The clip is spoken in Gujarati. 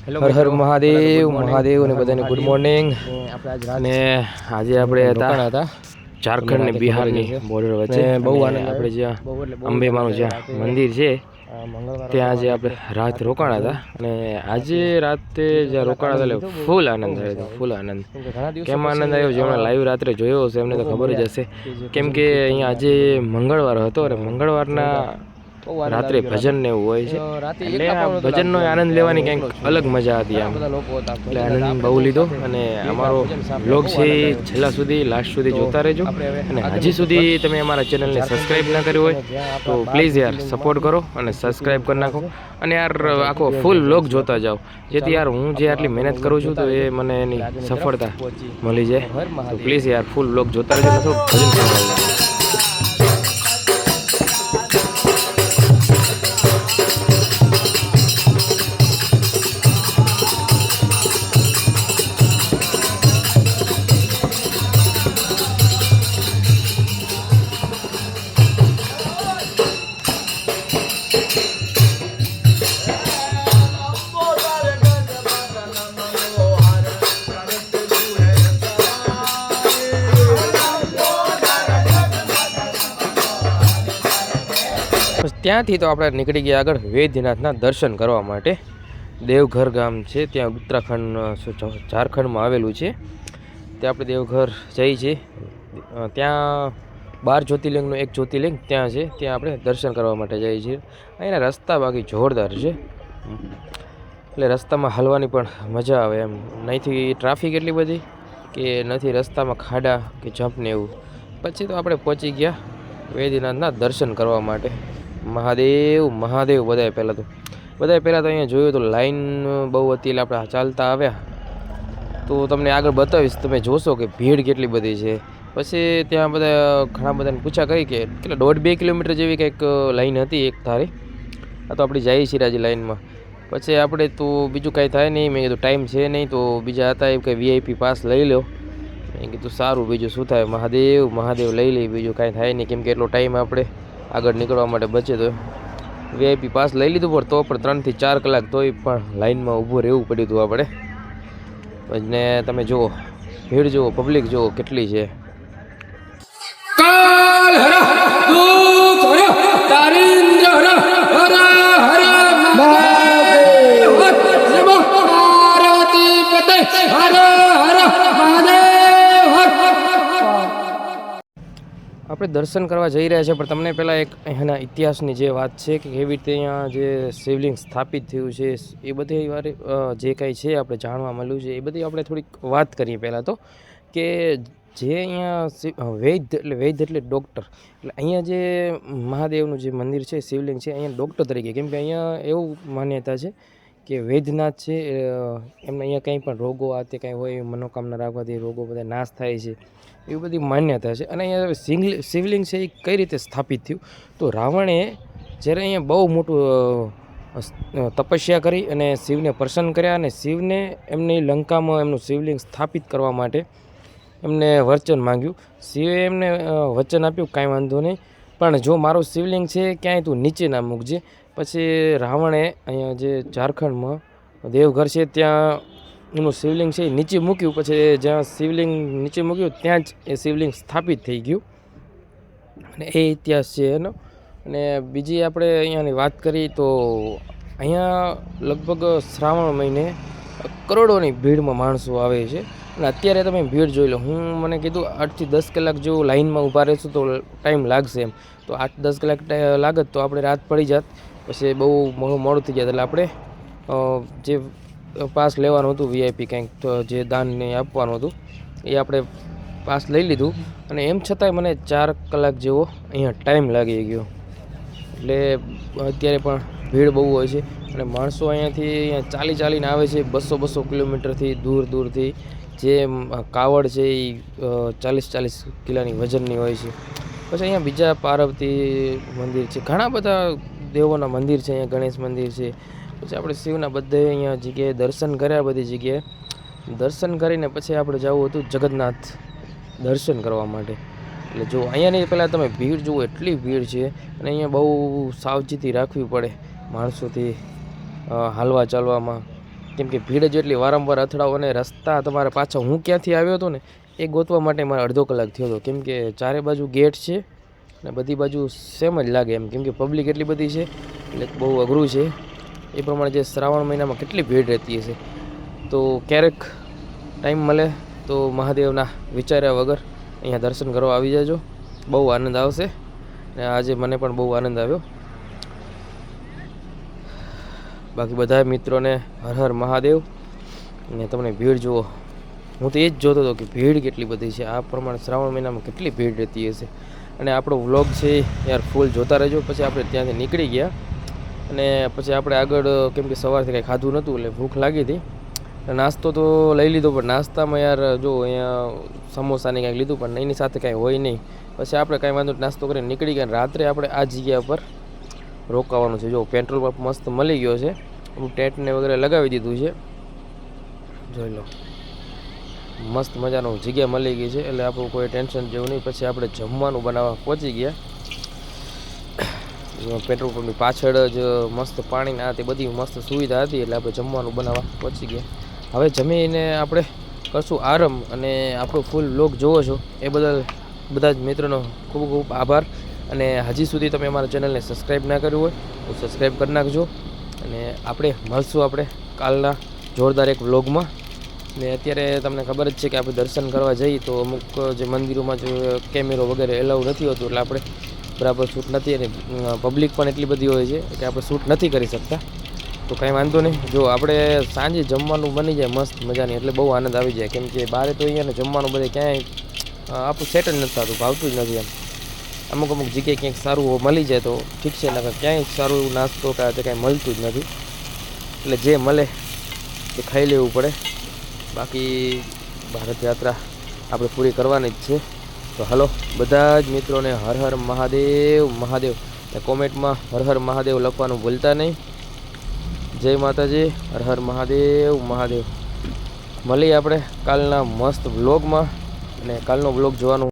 હર હર મહાદેવ મહાદેવ અને બધાને ગુડ મોર્નિંગ અને આજે આપણે હતા હતા. ઝારખંડ ને બિહારની બોર્ડર વચ્ચે. બહુ આનંદ આપણે જ્યાં અંબેમાનું જ્યાં મંદિર છે ત્યાં આજે આપણે રાત રોકાણા હતા. અને આજે રાતે જ્યાં રોકાણા હતા એટલે ફૂલ આનંદ આવ્યો હતો ફૂલ આનંદ. કેમ આનંદ આવ્યો? જેમણે લાઈવ રાત્રે જોયો હશે એમને તો ખબર જ હશે. કેમ કે અહીંયા આજે મંગળવાર હતો અને મંગળવારના રાત્રે ભજન ને એવું હોય છે. એટલે ભજન ભજનનો આનંદ લેવાની કંઈક અલગ મજા હતી આમ. એટલે આનંદ બહુ લીધો અને અમારો બ્લોગ છે છેલ્લા સુધી લાસ્ટ સુધી જોતા રહેજો. અને હજી સુધી તમે અમારા ચેનલને સબસ્ક્રાઈબ ના કર્યું હોય તો પ્લીઝ યાર સપોર્ટ કરો અને સબસ્ક્રાઇબ કરી નાખો. અને યાર આખો ફૂલ બ્લોગ જોતા જાઓ. જેથી યાર હું જે આટલી મહેનત કરું છું તો એ મને એની સફળતા મળી જાય. તો પ્લીઝ યાર ફૂલ બ્લોગ જોતા રહેજો. ને ભજન ત્યાંથી તો આપણે નીકળી ગયા આગળ વૈદ્યનાથના દર્શન કરવા માટે. દેવઘર ગામ છે, ત્યાં ઉત્તરાખંડ ઝારખંડમાં આવેલું છે. ત્યાં આપણે દેવઘર જઈ છે. ત્યાં બાર જ્યોતિર્લિંગનું એક જ્યોતિર્લિંગ ત્યાં છે, ત્યાં આપણે દર્શન કરવા માટે જઈએ છીએ. અહીંના રસ્તા બાકી જોરદાર છે. એટલે રસ્તામાં હાલવાની પણ મજા આવે એમ. નહીંથી ટ્રાફિક એટલી બધી કે નથી રસ્તામાં ખાડા કે જમ્પ ને એવું. પછી તો આપણે પહોંચી ગયા વૈદ્યનાથના દર્શન કરવા માટે. મહાદેવ મહાદેવ બધાએ પહેલાં તો. બધાએ પહેલાં તો અહીંયા જોયું તો લાઈન બહુ હતી એટલે આપણે ચાલતા આવ્યા. તો તમને આગળ બતાવીશ, તમે જોશો કે ભીડ કેટલી બધી છે. પછી ત્યાં બધા ઘણા બધાને પૂછા કરી કે કેટલા, દોઢ બે કિલોમીટર જેવી કંઈક લાઈન હતી એક ધારી? આ તો આપણે જઈએ છીએ રાજી લાઈનમાં. પછી આપણે તો બીજું કાંઈ થાય નહીં, મેં કીધું ટાઈમ છે નહીં, તો બીજા હતા એમ કે વીઆઈપી પાસ લઈ લો મેં કીધું સારું, બીજું શું થાય? મહાદેવ મહાદેવ લઈ લઈ બીજું કાંઈ થાય નહીં, કેમ કે એટલો ટાઈમ આપણે આગળ નીકળવા માટે બચે તો વીઆઈપી પાસ લઈ લીધું પણ તો પણ ત્રણથી ચાર કલાક તોય પણ લાઈનમાં ઊભું રહેવું પડ્યું હતું આપણે. અને તમે જુઓ, ભીડ જુઓ પબ્લિક જુઓ કેટલી છે. આપણે દર્શન કરવા જઈ રહ્યા છીએ પણ તમને પહેલાં એક એના ઇતિહાસની જે વાત છે કે કેવી રીતે અહીંયા જે શિવલિંગ સ્થાપિત થયું છે, એ બધી વારે જે કાંઈ છે આપણે જાણવા મળ્યું છે, એ બધી આપણે થોડીક વાત કરીએ પહેલાં તો, કે જે અહીંયા વૈદ્ય એટલે વૈદ્ય એટલે ડૉક્ટર, એટલે અહીંયા જે મહાદેવનું જે મંદિર છે, શિવલિંગ છે, અહીંયા ડૉક્ટર તરીકે, કેમ કે અહીંયા એવું માન્યતા છે કે વૈદ્યનાથ છે એમને અહીંયા કંઈ પણ રોગો આ તે કંઈ હોય મનોકામના રાખવાથી રોગો બધા નાશ થાય છે, એવી બધી માન્યતા છે. અને અહીંયા શિવલિંગ છે એ કઈ રીતે સ્થાપિત થયું? તો રાવણે જ્યારે અહીંયા બહુ મોટું તપસ્યા કરી અને શિવને પ્રસન્ન કર્યા અને શિવને એમની લંકામાં એમનું શિવલિંગ સ્થાપિત કરવા માટે એમને વચન માંગ્યું. શિવે એમને વચન આપ્યું, કાંઈ વાંધો નહીં. પણ જો મારું શિવલિંગ છે, ક્યાંય તું નીચે ના મૂકજે. પછી રાવણે અહીંયા જે ઝારખંડમાં દેવઘર છે, ત્યાં એનું શિવલિંગ છે એ નીચે મૂક્યું. પછી જ્યાં શિવલિંગ નીચે મૂક્યું, ત્યાં જ એ શિવલિંગ સ્થાપિત થઈ ગયું. અને એ ઇતિહાસ છે એનો. અને બીજી આપણે અહીંયાની વાત કરી તો અહીંયા લગભગ શ્રાવણ મહિને કરોડોની ભીડમાં માણસો આવે છે. અને અત્યારે તમે ભીડ જોઈ લો. હું મને કીધું આઠથી દસ કલાક જેવું લાઇનમાં ઊભા રહેશું તો ટાઈમ લાગશે એમ. તો આઠ દસ કલાક લાગત તો આપણે રાત પડી જાત. પછી બહુ મોડું મોડું થઈ જાત એટલે આપણે જે પાસ લેવાનું હતું વીઆઈપી કંઈક જે દાનને આપવાનું હતું, એ આપણે પાસ લઈ લીધું. અને એમ છતાંય મને ચાર કલાક જેવો અહીંયા ટાઈમ લાગી ગયો. એટલે અત્યારે પણ ભીડ બહુ હોય છે. અને માણસો અહીંયાથી અહીંયા ચાલી ચાલીને આવે છે બસો બસો કિલોમીટરથી દૂર દૂરથી. જે કાવડ છે એ ચાલીસ ચાલીસ કિલોની વજનની હોય છે. પછી અહીંયા બીજા પાર્વતી મંદિર છે. ઘણા બધા દેવોના મંદિર છે, અહીંયા ગણેશ મંદિર છે. પછી આપણે શિવના બધે અહીંયા જગ્યાએ દર્શન કર્યા બધી જગ્યાએ. દર્શન કરીને પછી આપણે જવું હતું જગન્નાથ દર્શન કરવા માટે. એટલે જો અહીંયાની પહેલાં તમે ભીડ જુઓ, એટલી ભીડ છે. અને અહીંયા બહુ સાવચેતી રાખવી પડે માણસોથી હાલવા ચાલવામાં. કેમ કે ભીડ જ એટલી વારંવાર અથડાવો અને રસ્તા તમારે પાછા હું ક્યાંથી આવ્યો હતો ને, એ ગોતવા માટે મારે અડધો કલાક થયો હતો. કેમ કે ચારે બાજુ ગેટ છે અને બધી બાજુ સેમ જ લાગે એમ. કેમ કે પબ્લિક એટલી બધી છે, એટલે બહુ અઘરું છે. એ પ્રમાણે જે શ્રાવણ મહિનામાં કેટલી ભીડ રહેતી હશે. તો ક્યારેક ટાઈમ મળે તો મહાદેવના વિચાર્યા વગર અહીંયા દર્શન કરવા આવી જાજો. બહુ આનંદ આવશે. અને આજે મને પણ બહુ આનંદ આવ્યો. બાકી બધા મિત્રોને હર હર મહાદેવ. અને તમને ભીડ જુઓ. હું તો એ જ જોતો હતો કે ભીડ કેટલી બધી છે. આ પ્રમાણે શ્રાવણ મહિનામાં કેટલી ભીડ રહેતી હશે. અને આપણો વ્લોગ છે યાર ફૂલ જોતા રહેજો. પછી આપણે ત્યાંથી નીકળી ગયા. અને પછી આપણે આગળ, કેમ કે સવારથી કંઈ ખાધું નહોતું એટલે ભૂખ લાગી હતી. નાસ્તો તો લઈ લીધો, પણ નાસ્તામાં યાર જો અહીંયા સમોસાને કાંઈક લીધું, પણ એની સાથે કાંઈ હોય નહીં. પછી આપણે કાંઈ વાંધો નાસ્તો કરીને નીકળી ગયા. રાત્રે આપણે આ જગ્યા પર રોકાવાનું છે. જો પેટ્રોલ પંપ મસ્ત મળી ગયો છે. આપણું ટેન્ટને વગેરે લગાવી દીધું છે. જોઈ લો. મસ્ત મજાનું જગ્યા મળી ગઈ છે. એટલે આપણું કોઈ ટેન્શન જેવું નહીં. પછી આપણે જમવાનું બનાવવા પહોંચી ગયા. પેટ્રોલ પંપની પાછળ જ મસ્ત પાણીના આ તે બધી મસ્ત સુવિધા હતી. એટલે આપણે જમવાનું બનાવવા પહોંચી ગયા. હવે જમીને આપણે કરશું આરામ અને આપણો ફૂલ લોક જોવો છો. એ બદલ બધા જ મિત્રોનો ખૂબ ખૂબ આભાર. અને હજી સુધી તમે અમારા ચેનલને સબસ્ક્રાઈબ ના કર્યું હોય તો સબસ્ક્રાઈબ કરી નાખજો. અને આપણે મળશું આપણે કાલના જોરદાર એક વ્લોગમાં. ને અત્યારે તમને ખબર જ છે કે આપણે દર્શન કરવા જઈએ તો અમુક જે મંદિરોમાં જે કેમેરો વગેરે એલાઉ નથી હોતું એટલે આપણે બરાબર શૂટ નથી અને પબ્લિક પણ એટલી બધી હોય છે કે આપણે શૂટ નથી કરી શકતા. તો કાંઈ વાંધો નહીં. જો આપણે સાંજે જમવાનું બની જાય મસ્ત મજાની એટલે બહુ આનંદ આવી જાય. કેમ કે બારે તો અહીંયા જમવાનું બધે ક્યાંય આપણું સેટ જ નથી થતું, ભાવતું જ નથી એમ. અમુક અમુક જગ્યાએ ક્યાંક સારું મળી જાય તો ઠીક છે, નકર ક્યાંય સારું નાસ્તો કે આ કાંઈ મળતું જ નથી. એટલે જે મળે એ ખાઈ લેવું પડે. બાકી ભારત યાત્રા આપણે પૂરી કરવાની જ છે. તો હલો, બધા જ મિત્રોને હર હર મહાદેવ મહાદેવ. કોમેન્ટમાં હર હર મહાદેવ લખવાનું ભૂલતા નહીં. જય માતાજી, હર હર મહાદેવ મહાદેવ. મળીએ આપણે કાલના મસ્ત વ્લોગમાં. અને કાલનો વ્લોગ જોવાનું